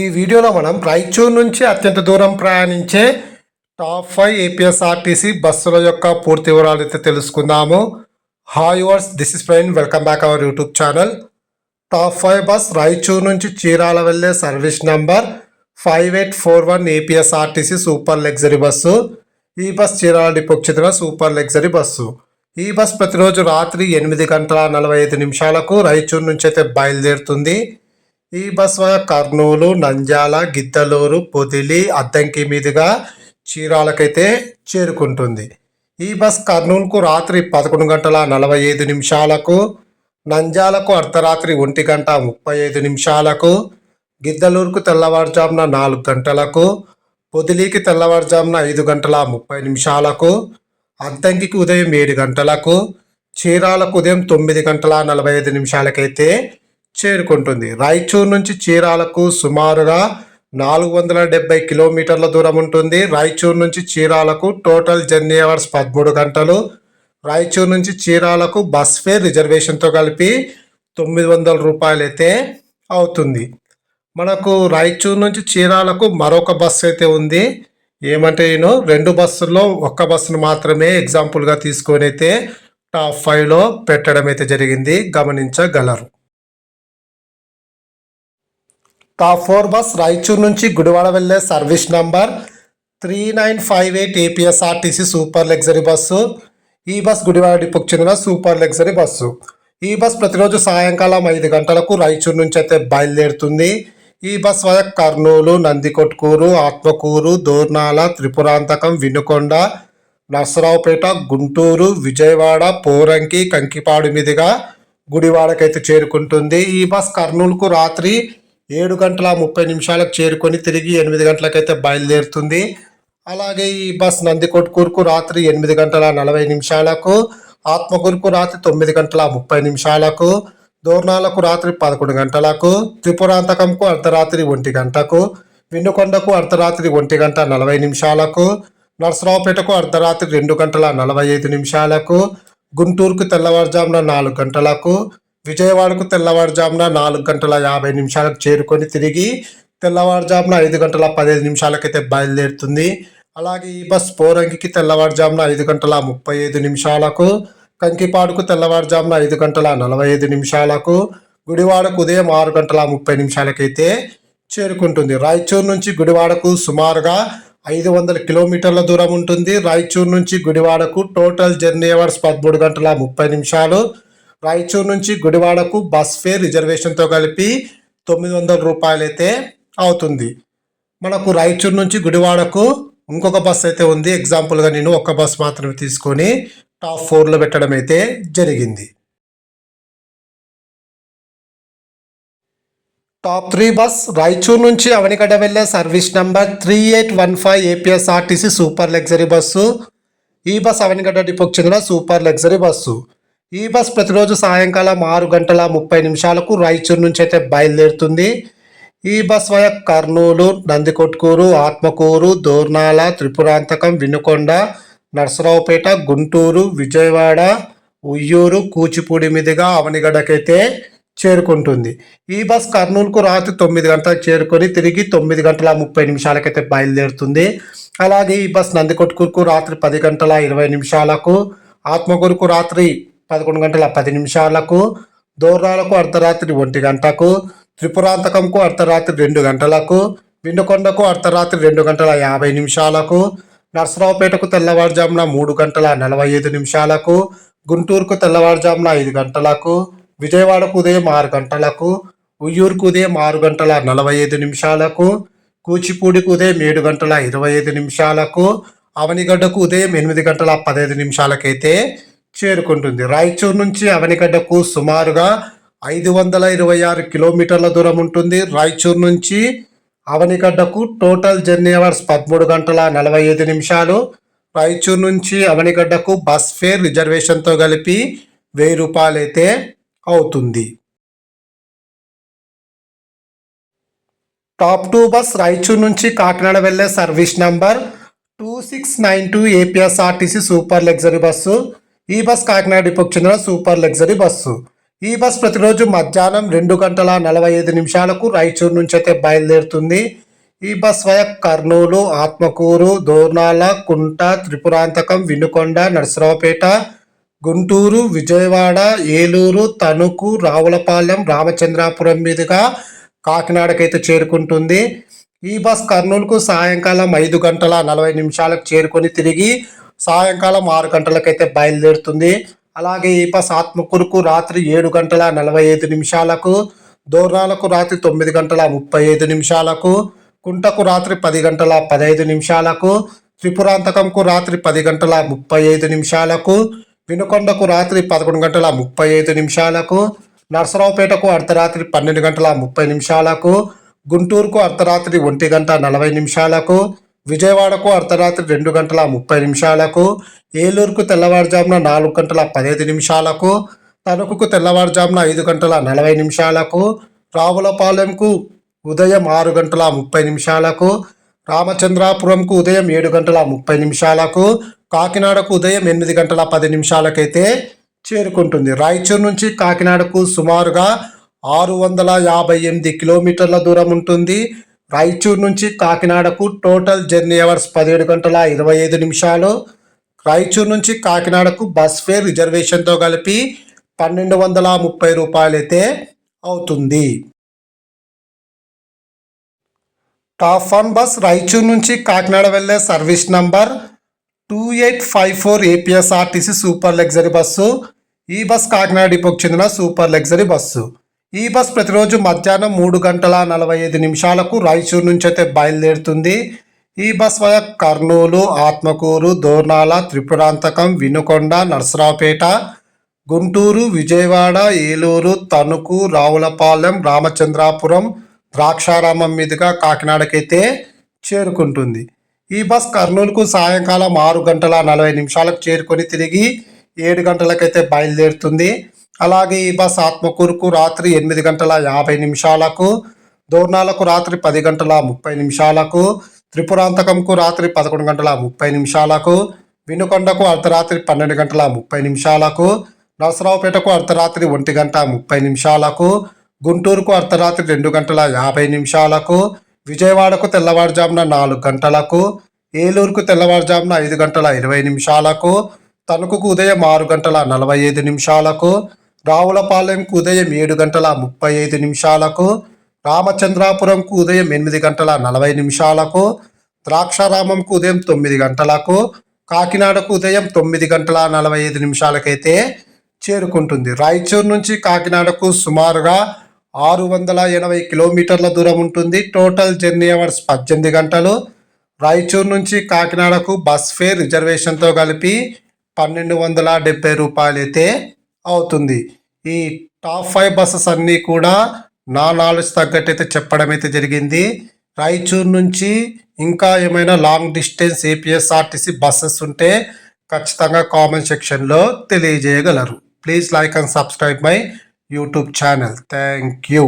ఈ వీడియోలో మనం రాయచూర్ నుంచి అత్యంత దూరం ప్రయాణించే టాప్ ఫైవ్ ఏపీఎస్ఆర్టీసీ బస్సుల యొక్క పూర్తి వివరాలు అయితే తెలుసుకుందాము. Hi viewers this is friend welcome back our YouTube channel top five bus Raichur నుంచి చీరాల వెళ్ళే service number five eight four one APSRTC super luxury bus. ఈ బస్ చీరాల డిపోకి చెందిన సూపర్ లగ్జరీ బస్సు. ఈ బస్ ప్రతిరోజు రాత్రి ఎనిమిది గంటల నలభై ఐదు నిమిషాలకు రాయచూర్ నుంచి అయితే బయలుదేరుతుంది. ఈ బస్ కర్నూలు నంద్యాల గిద్దలూరు పొదిలి అద్దంకి మీదుగా చీరాలకైతే చేరుకుంటుంది. ఈ బస్ కర్నూలుకు రాత్రి పదకొండు గంటల నలభై ఐదు నిమిషాలకు నంద్యాలకు అర్ధరాత్రి ఒంటి గంట ముప్పై ఐదు నిమిషాలకు గిద్దలూరుకు తెల్లవారుజామున నాలుగు గంటలకు పొదిలికి తెల్లవారుజామున ఐదు గంటల ముప్పై నిమిషాలకు అద్దంకికి ఉదయం ఏడు గంటలకు చీరాలకు ఉదయం తొమ్మిది గంటల నలభై ఐదు నిమిషాలకైతే చేరుకుంటుంది. రాయచూర్ నుంచి చీరాలకు సుమారుగా నాలుగు వందల డెబ్బై కిలోమీటర్ల దూరం ఉంటుంది. రాయచూర్ నుంచి చీరాలకు టోటల్ జర్నీ అవర్స్ పదమూడు గంటలు. రాయచూర్ నుంచి చీరాలకు బస్ ఫేర్ రిజర్వేషన్తో కలిపి తొమ్మిది వందల రూపాయలు అయితే అవుతుంది. మనకు రాయచూర్ నుంచి చీరాలకు మరొక బస్సు అయితే ఉంది. ఏమంటే నేను రెండు బస్సుల్లో ఒక్క బస్సును మాత్రమే ఎగ్జాంపుల్గా తీసుకొని అయితే టాప్ ఫైవ్లో పెట్టడం అయితే జరిగింది. గమనించగలరు. టాప్ ఫోర్ బస్ రాయచూర్ నుంచి గుడివాడ వెళ్ళే service number three nine five eight APSRTC super luxury bus. ఈ బస్ గుడివాడ డిపోకి చెందిన సూపర్ లగ్జరీ బస్సు. ఈ బస్ ప్రతిరోజు సాయంకాలం ఐదు గంటలకు రాయచూర్ నుంచి అయితే బయలుదేరుతుంది. ఈ బస్ వల్ల కర్నూలు నందికొట్కూరు ఆత్మకూరు దోర్నాల త్రిపురాంతకం వినుకొండ నర్సరావుపేట గుంటూరు విజయవాడ పోరంకి కంకిపాడు మీదుగా గుడివాడకైతే చేరుకుంటుంది. ఈ బస్ కర్నూలుకు రాత్రి ఏడు గంటల ముప్పై నిమిషాలకు చేరుకొని తిరిగి ఎనిమిది గంటలకైతే బయలుదేరుతుంది. అలాగే ఈ బస్ నందికొట్కూరుకు రాత్రి ఎనిమిది గంటల నలభై నిమిషాలకు ఆత్మకూరుకు రాత్రి తొమ్మిది గంటల ముప్పై నిమిషాలకు దోర్నాలకు రాత్రి పదకొండు గంటలకు త్రిపురాంతకంకు అర్ధరాత్రి ఒంటి గంటకు విన్నుకొండకు అర్ధరాత్రి ఒంటి గంట నలభై నిమిషాలకు నర్సరావుపేటకు అర్ధరాత్రి రెండు గంటల నలభై ఐదు నిమిషాలకు గుంటూరుకు తెల్లవారుజామున నాలుగు గంటలకు విజయవాడకు తెల్లవారుజామున నాలుగు గంటల యాభై నిమిషాలకు చేరుకొని తిరిగి తెల్లవారుజామున ఐదు గంటల పదిహేను నిమిషాలకైతే బయలుదేరుతుంది. అలాగే ఈ బస్ పోరంగికి తెల్లవారుజామున ఐదు గంటల ముప్పై ఐదు నిమిషాలకు కంకిపాడుకు తెల్లవారుజామున ఐదు గంటల నలభై ఐదు నిమిషాలకు గుడివాడకు ఉదయం ఆరు గంటల ముప్పై నిమిషాలకైతే చేరుకుంటుంది. రాయచూర్ నుంచి గుడివాడకు సుమారుగా ఐదు వందల కిలోమీటర్ల దూరం ఉంటుంది. రాయచూర్ నుంచి గుడివాడకు టోటల్ జర్నీ అవర్స్ పదమూడు గంటల ముప్పై నిమిషాలు రాయచూర్ నుంచి గుడివాడకు బస్ ఫేర్ రిజర్వేషన్తో కలిపి తొమ్మిది వందల రూపాయలు అయితే అవుతుంది. మనకు రాయచూర్ నుంచి గుడివాడకు ఇంకొక బస్ అయితే ఉంది. ఎగ్జాంపుల్గా నేను ఒక బస్ మాత్రమే తీసుకొని టాప్ ఫోర్లో పెట్టడం అయితే జరిగింది. టాప్ త్రీ బస్ రాయచూర్ నుంచి అవనిగడ్డ వెళ్ళే service number three eight one five APSRTC super luxury bus. ఈ బస్ అవనిగడ్డ డిపోకి చెందిన సూపర్ లగ్జరీ బస్సు. ఈ బస్ ప్రతిరోజు సాయంకాలం ఆరు గంటల ముప్పై నిమిషాలకు రాయచూర్ నుంచి అయితే బయలుదేరుతుంది. ఈ బస్ వయ కర్నూలు నందికొట్కూరు ఆత్మకూరు దోర్నాల త్రిపురాంతకం వినుకొండ నర్సరావుపేట గుంటూరు విజయవాడ ఉయ్యూరు కూచిపూడి మీదుగా అవనిగడకైతే చేరుకుంటుంది. ఈ బస్ కర్నూలుకు రాత్రి తొమ్మిది గంటలకు చేరుకొని తిరిగి తొమ్మిది గంటల ముప్పై నిమిషాలకైతే బయలుదేరుతుంది. అలాగే ఈ బస్ నందికొట్కూరుకు రాత్రి పది గంటల ఇరవై నిమిషాలకు ఆత్మకూరుకు రాత్రి పదకొండు గంటల పది నిమిషాలకు దూరాలకు అర్ధరాత్రి ఒంటి గంటకు త్రిపురాంతకంకు అర్ధరాత్రి రెండు గంటలకు విండుకొండకు అర్ధరాత్రి రెండు గంటల యాభై నిమిషాలకు నర్సరావుపేటకు తెల్లవారుజామున మూడు గంటల నలభై ఐదు నిమిషాలకు గుంటూరుకు తెల్లవారుజామున ఐదు గంటలకు విజయవాడకు ఉదయం ఆరు గంటలకు ఉయ్యూరుకు ఉదయం ఆరు గంటల నలభై ఐదు నిమిషాలకు కూచిపూడికి ఉదయం ఏడు గంటల ఇరవై ఐదు నిమిషాలకు అవనిగడ్డకు ఉదయం ఎనిమిది గంటల పదహైదు నిమిషాలకైతే చేరుకుంటుంది. రాయచూర్ నుంచి అవనిగడ్డకు సుమారుగా ఐదు వందల ఇరవై ఆరు కిలోమీటర్ల దూరం ఉంటుంది. రాయచూర్ నుంచి అవనిగడ్డకు టోటల్ జర్నీ అవర్స్ పదమూడు గంటల నలభై ఐదు నిమిషాలు. రాయచూర్ నుంచి అవనిగడ్డకు బస్ ఫేర్ రిజర్వేషన్తో కలిపి వెయ్యి రూపాయలు అయితే అవుతుంది. టాప్ టూ బస్ రాయచూర్ నుంచి కాకినాడ వెళ్ళే service number two six nine two APSRTC super luxury bus. ఈ బస్ కాకినాడ డిపోకి చెందిన సూపర్ లగ్జరీ బస్సు. ఈ బస్ ప్రతిరోజు మధ్యాహ్నం రెండు గంటల నలభై ఐదు నిమిషాలకు రాయచూరు నుంచి అయితే బయలుదేరుతుంది. ఈ బస్ వయ కర్నూలు ఆత్మకూరు దోర్నాల కుంట త్రిపురాంతకం వినుకొండ నరసరావుపేట గుంటూరు విజయవాడ ఏలూరు తణుకు రావులపాలెం రామచంద్రాపురం మీదుగా కాకినాడకైతే చేరుకుంటుంది. ఈ బస్ కర్నూలుకు సాయంకాలం ఐదు గంటల నలభై నిమిషాలకు చేరుకొని తిరిగి సాయంకాలం ఆరు గంటలకైతే బయలుదేరుతుంది. అలాగే ఈ బస్ ఆత్మకూరుకు రాత్రి ఏడు గంటల నలభై ఐదు నిమిషాలకు దోర్నాలకు రాత్రి తొమ్మిది గంటల ముప్పై ఐదు నిమిషాలకు కుంటకు రాత్రి పది గంటల పదహైదు నిమిషాలకు త్రిపురాంతకంకు రాత్రి పది గంటల ముప్పై ఐదు నిమిషాలకు వినుకొండకు రాత్రి పదకొండు గంటల ముప్పై ఐదు నిమిషాలకు నర్సరావుపేటకు అర్ధరాత్రి పన్నెండు గంటల ముప్పై నిమిషాలకు గుంటూరుకు అర్ధరాత్రి ఒంటి గంట నలభై నిమిషాలకు విజయవాడకు అర్ధరాత్రి రెండు గంటల ముప్పై నిమిషాలకు ఏలూరుకు తెల్లవారుజామున నాలుగు గంటల పదహైదు నిమిషాలకు తణుకుకు తెల్లవారుజామున ఐదు గంటల నలభై నిమిషాలకు రావులపాలెంకు ఉదయం ఆరు గంటల ముప్పై నిమిషాలకు రామచంద్రాపురంకు ఉదయం ఏడు గంటల ముప్పై నిమిషాలకు కాకినాడకు ఉదయం ఎనిమిది గంటల పది నిమిషాలకైతే చేరుకుంటుంది. రాయచూరు నుంచి కాకినాడకు సుమారుగా ఆరు వందల యాభై ఎనిమిది కిలోమీటర్ల దూరం ఉంటుంది. రాయచూరు నుంచి కాకినాడకు టోటల్ జర్నీ అవర్స్ పదిహేడు గంటల ఇరవై ఐదు నిమిషాలు. రాయచూరు నుంచి కాకినాడకు బస్ ఫేర్ రిజర్వేషన్తో కలిపి పన్నెండు వందల ముప్పై రూపాయలైతే అవుతుంది. టాప్ వన్ బస్ రాయచూరు నుంచి కాకినాడ వెళ్ళే service number two eight five four APSRTC super luxury bus. ఈ బస్ కాకినాడ డిపోకి చెందిన సూపర్ లగ్జరీ బస్సు. ఈ బస్ ప్రతిరోజు మధ్యాహ్నం మూడు గంటల నలభై ఐదు నిమిషాలకు రాయచూరు నుంచి అయితే బయలుదేరుతుంది. ఈ బస్ వయ కర్నూలు ఆత్మకూరు దోర్నాల త్రిపురాంతకం వినుకొండ నర్సరావుపేట గుంటూరు విజయవాడ ఏలూరు తణుకు రావులపాలెం రామచంద్రాపురం ద్రాక్షారామం మీదుగా కాకినాడకైతే చేరుకుంటుంది. ఈ బస్ కర్నూలుకు సాయంకాలం ఆరు గంటల నలభై నిమిషాలకు చేరుకొని తిరిగి ఏడు గంటలకైతే బయలుదేరుతుంది. అలాగే ఈ బస్ ఆత్మకూరుకు రాత్రి ఎనిమిది గంటల యాభై నిమిషాలకు దోర్నాలకు రాత్రి పది గంటల ముప్పై నిమిషాలకు త్రిపురాంతకంకు రాత్రి పదకొండు గంటల ముప్పై నిమిషాలకు వినుకొండకు అర్ధరాత్రి పన్నెండు గంటల ముప్పై నిమిషాలకు నరసరావుపేటకు అర్ధరాత్రి ఒంటి గంట ముప్పై నిమిషాలకు గుంటూరుకు అర్ధరాత్రి రెండు గంటల యాభై నిమిషాలకు విజయవాడకు తెల్లవారుజామున నాలుగు గంటలకు ఏలూరుకు తెల్లవారుజామున ఐదు గంటల ఇరవై నిమిషాలకు తణుకుకు ఉదయం ఆరు గంటల నలభై ఐదు నిమిషాలకు రావులపాలెంకు ఉదయం ఏడు గంటల ముప్పై ఐదు నిమిషాలకు రామచంద్రాపురంకు ఉదయం ఎనిమిది గంటల నలభై నిమిషాలకు ద్రాక్షారామంకు ఉదయం తొమ్మిది గంటలకు కాకినాడకు ఉదయం తొమ్మిది గంటల నలభై ఐదు నిమిషాలకైతే చేరుకుంటుంది. రాయచూరు నుంచి కాకినాడకు సుమారుగా ఆరు వందల ఎనభై కిలోమీటర్ల దూరం ఉంటుంది. టోటల్ జర్నీ అవర్స్ పద్దెనిమిది గంటలు. రాయచూరు నుంచి కాకినాడకు బస్ ఫేర్ రిజర్వేషన్తో కలిపి పన్నెండు వందల డెబ్బై రూపాయలు అయితే అవుతుంది. ఈ టాప్ ఫైవ్ బస్సెస్ అన్నీ కూడా నా నాలెడ్జ్ తగ్గట్టు అయితే చెప్పడం అయితే జరిగింది. రాయచూర్ నుంచి ఇంకా ఏమైనా లాంగ్ డిస్టెన్స్ ఏపీఎస్ఆర్టీసీ బస్సెస్ ఉంటే ఖచ్చితంగా కామెంట్ సెక్షన్లో తెలియజేయగలరు. Please like and subscribe my YouTube channel. Thank you.